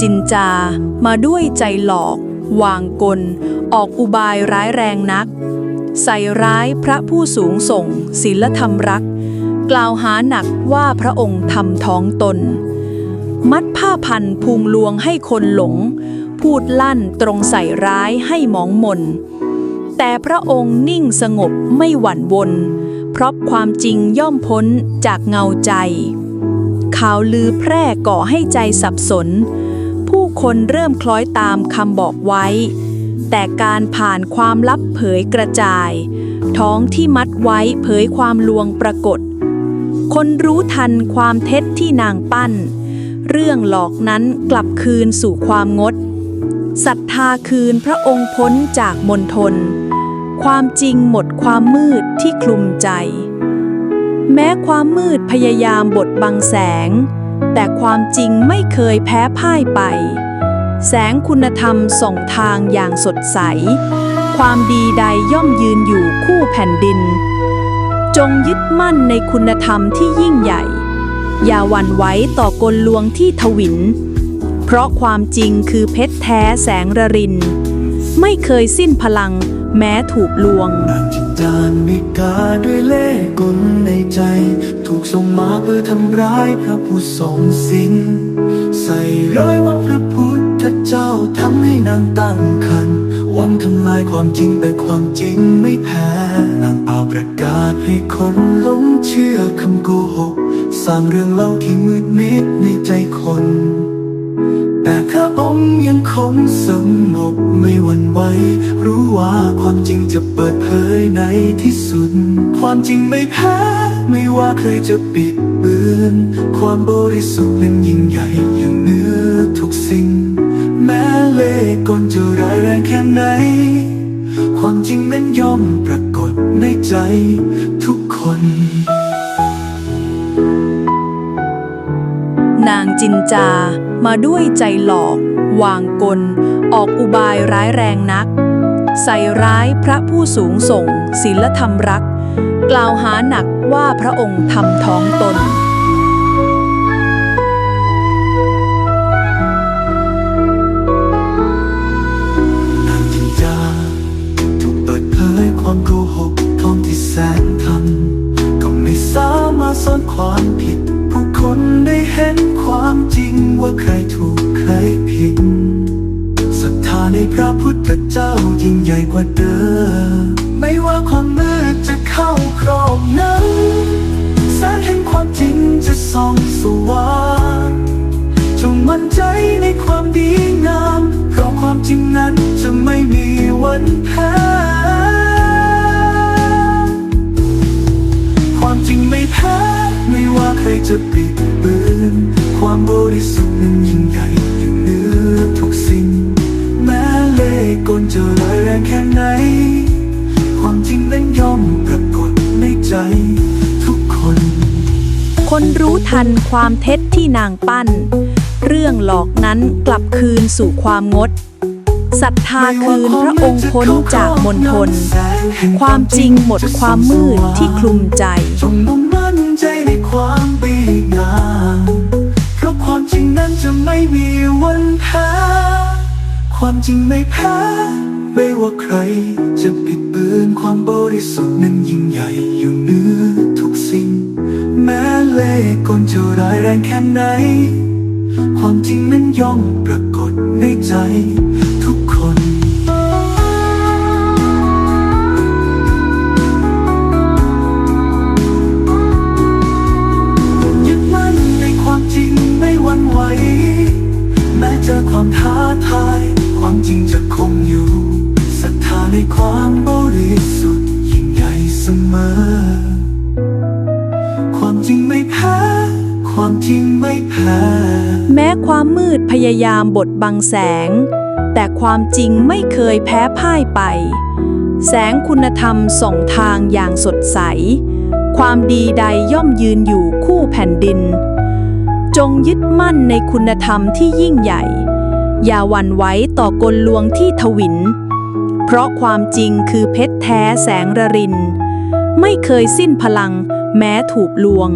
จินจา มาด้วยใจหลอก วางกล ออกอุบายร้ายแรงนัก ใส่ร้ายพระผู้สูงส่งศีลธรรมรัก กล่าวหาหนักว่าพระองค์ทำท้องตน มัดผ้าพันพุงลวงให้คนหลง พูดลั่นตรงใส่ร้ายให้หมองมน แต่พระองค์นิ่งสงบไม่หวั่นวน เพราะความจริงย่อมพ้นจากเงาใจข่าวลือแพร่ก่อให้ใจสับสน คนเริ่มคล้อยตามคำบอกไว้ แต่การผ่านความลับเผยกระจาย ท้องที่มัดไว้เผยความลวงปรากฏ คนรู้ทันความเท็จที่นางปั้น เรื่องหลอกนั้นกลับคืนสู่ความงดศรัทธาคืนพระองค์พ้นจากมนทน ความจริงหมดความมืดที่คลุมใจ แม้ความมืดพยายามบดบังแสง แต่ความจริงไม่เคยแพ้พ่ายไป แสงคุณธรรมส่องทางอย่างสดใส ความดีใดย่อมยืนอยู่คู่แผ่นดิน จงยึดมั่นในคุณธรรมที่ยิ่งใหญ่ อย่าหวั่นไหวต่อกลลวงที่ทวิน เพราะความจริงคือเพชรแท้แสงระริน ไม่เคยสิ้นพลังแม้ถูกลวงจานมีกาด้วยเล่กลในใจ ถูกส่งมาเพื่อทำร้ายพระผู้ทรงสินใส่ร้อยว่าพระพุทธ เจ้าทำให้นางตั้งคันหวังทำลายความจริงแต่ความจริงไม่แพ้ นางเอาประกาศให้คนหลงเชื่อคำโกหก สร้างเรื่องเล่าที่มืดมิดในใจคน แต่พระองค์ยังคงสงบไม่หวั่นไหวรู้ว่าความจริงจะเปิดเผยในที่สุด ความจริงไม่แพ้ไม่ว่าใครจะปิดเบือนความบริสุทธิ์นั้นยิ่งใหญ่อย่างเหนือทุกสิ่ง แม้เล่กลจะร้ายแรงแค่ไหน ความจริงนั้นย่อมปรากฏในใจทุกคน นางจินจา มาด้วยใจหลอก วางกล ออกอุบายร้ายแรงนัก ใส่ร้ายพระผู้สูงส่งศีลธรรมรัก กล่าวหาหนักว่าพระองค์ทำท้องตน ความโกหกทองที่แสนทำก็ไม่สามารถซ่อนความผิด ห็นความจริงว่าใครถูกใครผิดศรัทธาในพระพุทธเจ้ายิ่งใหญ่กว่าเดิม ไม่ว่าความมืดจะเข้าครอบนั้นแสงแห่งความจริงจะส่องสว่างจงมั่นใจในความดีงาม เพราะความจริงนั้นจะไม่มีวันแพ้ความจริงไม่แพ้ไม่ว่าใครจะปิด นรู้ทันความเท็จที่นางปั้น เรื่องหลอกนั้นกลับคืนสู่ความงดศรัทธาคืนพระองค์พ้นจากมนทน ความจริงหมดความมืดที่คลุมใจจงมุ่งมั่นใจในความดีงามเพราะความจริงนั้นจะไม่มีวันแพ้ความจริงไม่แพ้ไม่ว่าใคร จะปิดเบือนความบริสุทธิ์นั้นยิ่งใหญ่อยู่เหนือ เล่กลจะร้ายแรงแค่ไหน ความจริงนั้นย่อมปรากฏในใจทุกคนยึดมั่นในความจริงไม่หวั่นไหวแม้เจอความท้าทาย ความจริงจะคงอยู่ศรัทธาในความบริสุทธิ์ามืดพยายามบดบังแสง แต่ความจริงไม่เคยแพ้พ่ายไป แสงคุณธรรมส่องทางอย่างสดใส ความดีใดย่อมยืนอยู่คู่แผ่นดิน จงยึดมั่นในคุณธรรมที่ยิ่งใหญ่ อย่าหวั่นไหวต่อกลลวงที่ทวิน เพราะความจริงคือเพชรแท้แสงระริน ไม่เคยสิ้นพลังแม้ถูกลวง